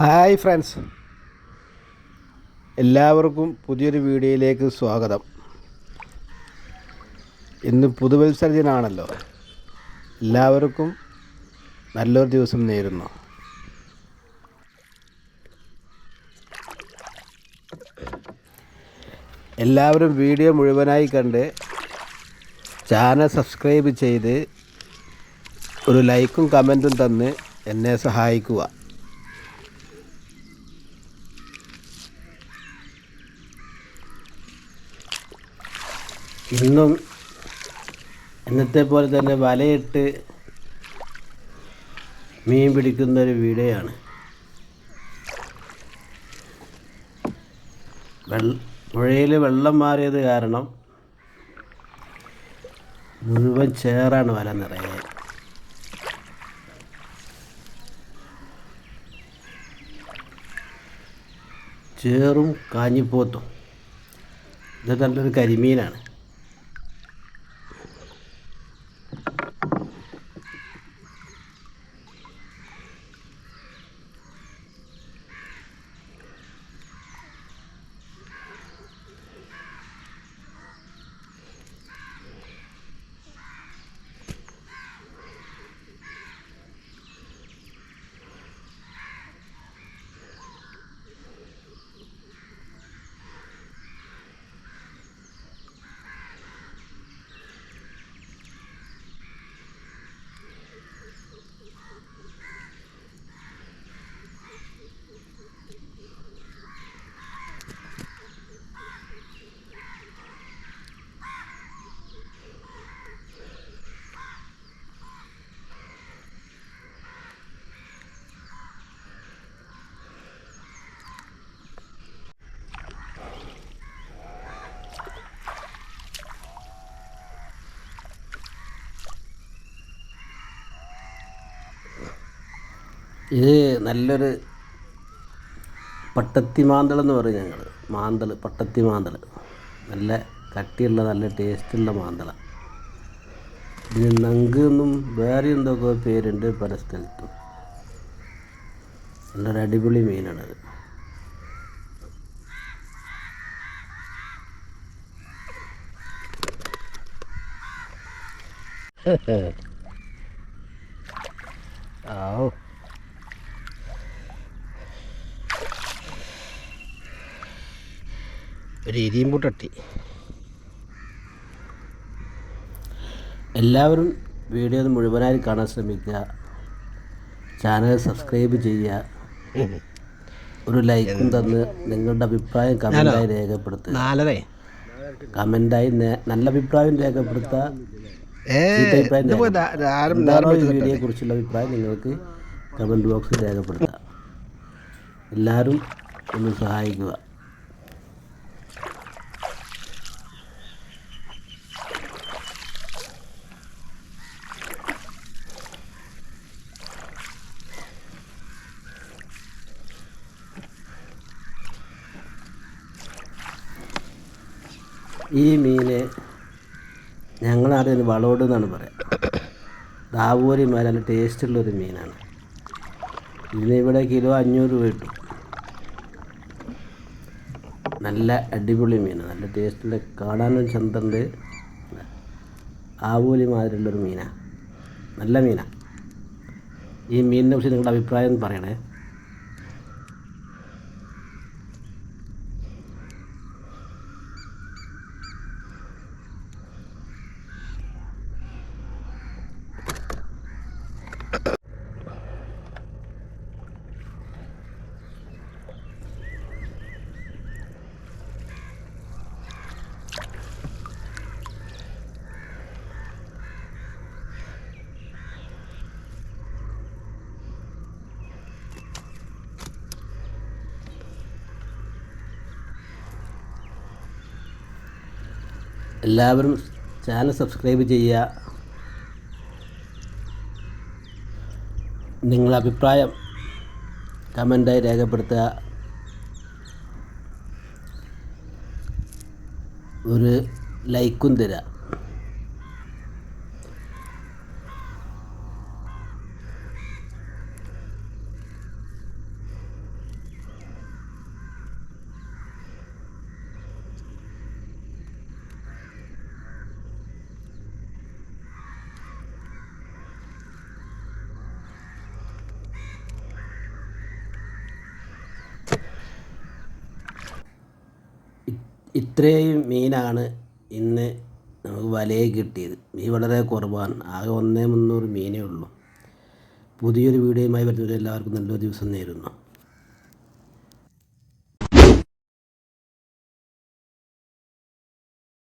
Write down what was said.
Hi friends. എല്ലാവർക്കും പുതിയൊരു വീഡിയോയിലേക്ക് സ്വാഗതം. ഇന്ന് പുതുവത്സരദിനാണല്ലോ. എല്ലാവർക്കും നല്ലൊരു ദിവസം നേരുന്നു. എല്ലാവരും വീഡിയോ മുഴുവനായി കണ്ട് ചാനൽ സബ്സ്ക്രൈബ് ചെയ്ത് ഒരു ലൈക്കും കമന്റും തന്ന് എന്നെ സഹായിക്കുക. ഇന്നും ഇന്നത്തെ പോലെ തന്നെ വലയിട്ട് മീൻ പിടിക്കുന്ന ഒരു വീടയാണ്. പുഴയിൽ വെള്ളം മാറിയത് കാരണം മുഴുവൻ ചേറാണ് വല നിറയെ. ചേറും കാഞ്ഞിപ്പോത്തും ഇത് നല്ലൊരു കരിമീനാണ്. ഇത് നല്ലൊരു പട്ടത്തി മാന്തൾ എന്ന് പറയും ഞങ്ങൾ മാന്തൾ പട്ടത്തി മാന്തൾ നല്ല കട്ടിയുള്ള നല്ല ടേസ്റ്റുള്ള മാന്തള. ഇതിന് നങ്ക് എന്നും വേറെ എന്തൊക്കെ പേരുണ്ട് പല സ്ഥലത്തും. നല്ലൊരു അടിപൊളി മീനാണത്. ആവോ ഒരു ഇരിയുമ്പൂട്ടട്ടി എല്ലാവരും വീഡിയോ മുഴുവനായി കാണാൻ ശ്രമിക്കുക. ചാനൽ സബ്സ്ക്രൈബ് ചെയ്യുക. ഒരു ലൈക്കും തന്ന് നിങ്ങളുടെ അഭിപ്രായം കമന്റായി രേഖപ്പെടുത്തുക. നാലര. കമന്റായി നല്ല അഭിപ്രായം രേഖപ്പെടുത്തുക. വീഡിയോയെ കുറിച്ചുള്ള അഭിപ്രായം നിങ്ങൾക്ക് കമന്റ് ബോക്സിൽ രേഖപ്പെടുത്തുക. എല്ലാവരും ഒന്ന് സഹായിക്കുക. ഈ മീനെ ഞങ്ങളാദ്യം വളോട് എന്നാണ് പറയുക ദാവൂരി മല നല്ല ടേസ്റ്റുള്ളൊരു മീനാണ്. ഇതിന് ഇവിടെ കിലോ അഞ്ഞൂറ് രൂപ കിട്ടും. നല്ല അടിപൊളി മീനാണ്. നല്ല ടേസ്റ്റുള്ള കാണാനൊരു ചന്തണ്ട്. ആവൂലി മാതിരിയുള്ളൊരു മീനാണ് നല്ല മീനാണ് ഈ മീനിനെ കുറിച്ച് നിങ്ങളുടെ അഭിപ്രായം പറയണേ. എല്ലാവരും ചാനൽ സബ്സ്ക്രൈബ് ചെയ്യുക. നിങ്ങളുടെ അഭിപ്രായം കമന്റായി രേഖപ്പെടുത്തുക. ഒരു ലൈക്കും തരിക. ഇത്രയും മീനാണ് ഇന്ന് നമുക്ക് വലയിൽ കിട്ടിയത്. മീൻ വളരെ കുറവാണ്. ആകെ ഒന്നേ മുന്നൂറ് മീനേ ഉള്ളൂ. പുതിയൊരു വീഡിയോയുമായി വരുന്നവരെ എല്ലാവർക്കും നല്ലൊരു ദിവസം നേരുന്നു.